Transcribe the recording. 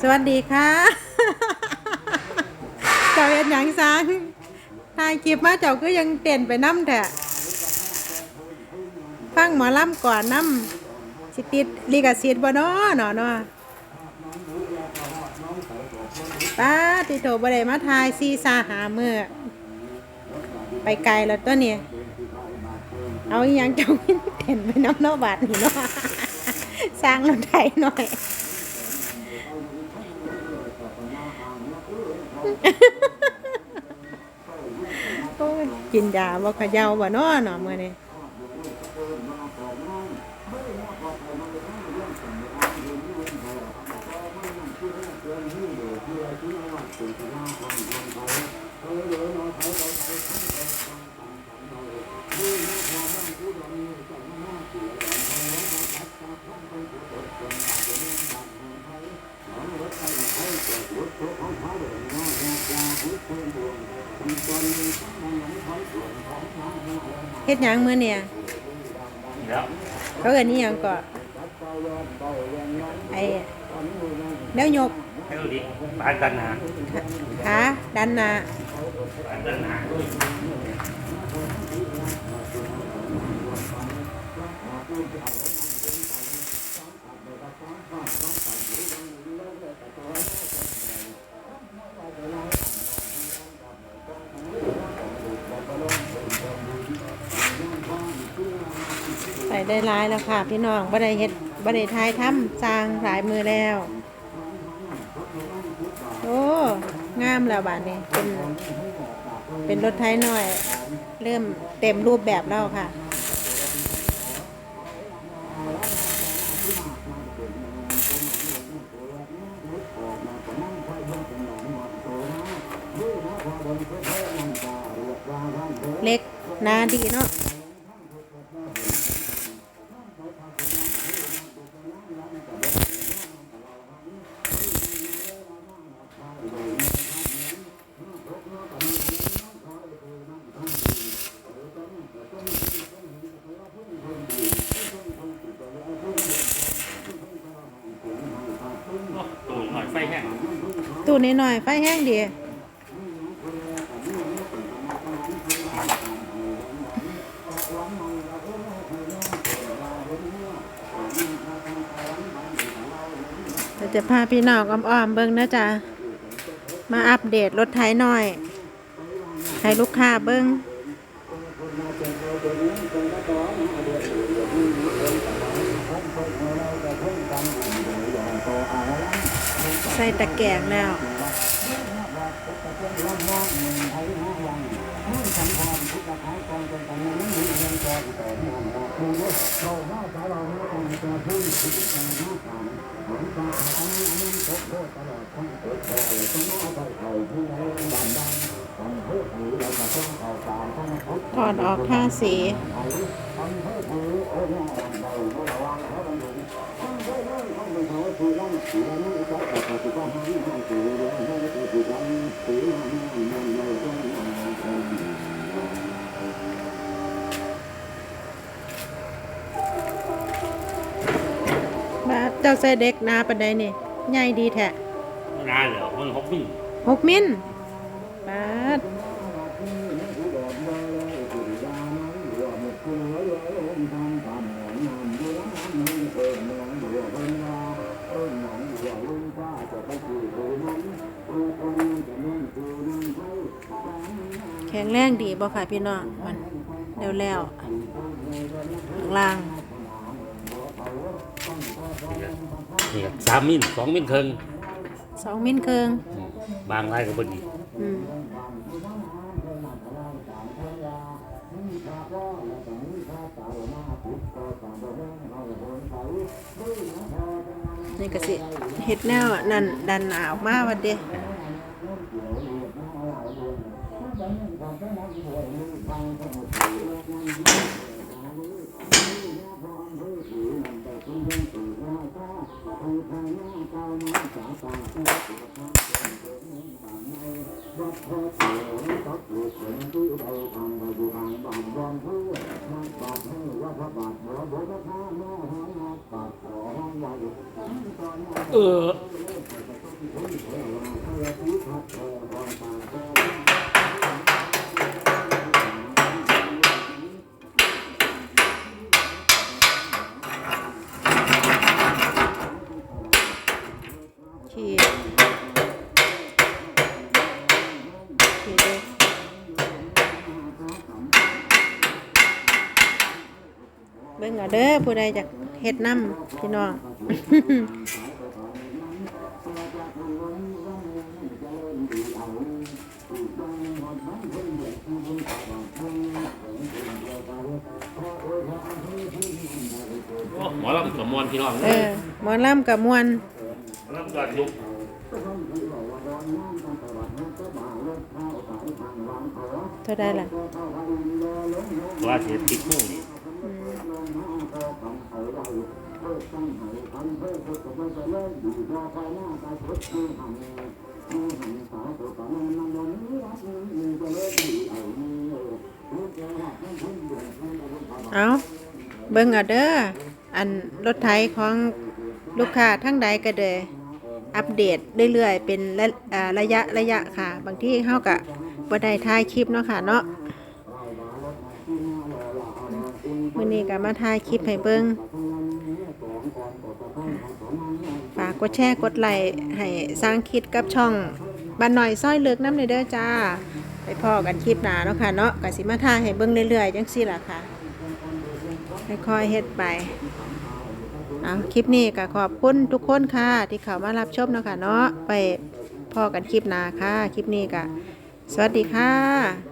สวัสดีค่ะเจ้าเห็นหยังซังถ่ายคลิปมาเจ้าก็ยังเต้นไปน้ำแท้ฟังหมอลำก่อนน้ำสิติดลิขสิทธิ์บ่นาะเนาะเนาะป้าติโตบ่ได้มาถ่ายซีซาหามือไปไกลแล้วตัวนี้เอาอหยังเจ้าเต้นไปน้ำเนาะบาดนี่เนาะสร้างรถไถหน่อย กินยาบ่เขย่าบ่เนาะเนาะมื้อนี้ เฮ็ดหยังมื้อเนี่ย แล้วเขาเอิ้นอีหยังก็ไอ้แนวยกให้ดูดิปานกันหนาขาดันหน้าปานกันหนา ได้หลายแล้วค่ะ พี่น้องบ่ได้เฮ็ดบ่ได้ทายทำสร้างหลายมือแล้ว โอ้งามแล้วบาดนี้เป็นเป็นรถไถหน่อย เริ่มเต็มรูปแบบแล้วค่ะเล็กนาดีเนาะ ตู้นี้หน่อยไฟแห้งดีเราจะพาพี่น้องอ้อมๆเบิ้งนะจ๊ะ มาอัปเดตรถไถหน่อย ให้ลูกค้าเบิ้ง ส่ตะแกรงแล้วถอดออกท่าสี มาเจ้าใส่เด็กหนาปันใดนี่ใหญ่ดีแท้นานเหรอมันหกมิ่งหกมิล แข็งแรงดีบ่ค่ะพี่น้องมันเร็วแล้วข้างล่างนี่ครับสามมิ่งสองมิ่งครึ่งสองมิลครึ่งอืมบางรายก็พอดีอืมนี่ก็สิเฮ็ดแนวนั่นดันหนาออกมาวันเดี เออ เบิ่งเอาเด้อผู้ใดอยากเฮ็ดน้ำพี่น้องโอ้หมอลำกับมวลพี่น้องเออหมอลำกับมวนหมอลำก่อนลุกเท่าใดล่ะว่าเสียติดมู่นี่อืม เอาเบิ่งเอาเด้ออันรถไถของลูกค้าทั้งใดก็เดยอัปเดตเรื่อยๆ เป็นระระยะระยะค่ะ บางที่เฮาก็บ่ได้ถ่ายคลิปเนาะค่ะเนาะมื้อ นี้ก็มาถ่ายคลิปให้เบิ่งฝากกดแชร์กดไลค์ให้สร้างคิดกับช่องบ้านหน่อยซ้อยเลือกน้ำในเด้อจ้า ไปพอกันคลิปหนาเนาะค่ะเนาะก็สิมาถ่ายให้เบิ่งเรื่อยๆจังซี่ล่ะค่ะค่อยๆเฮ็ดไปเอาคลิปนี้ก็ขอบคุณทุกคนค่ะ ที่เข้ามารับชมเนาะค่ะเนาะไปพอกันคลิปหนาค่ะ คลิปนี้ก็สวัสดีค่ะ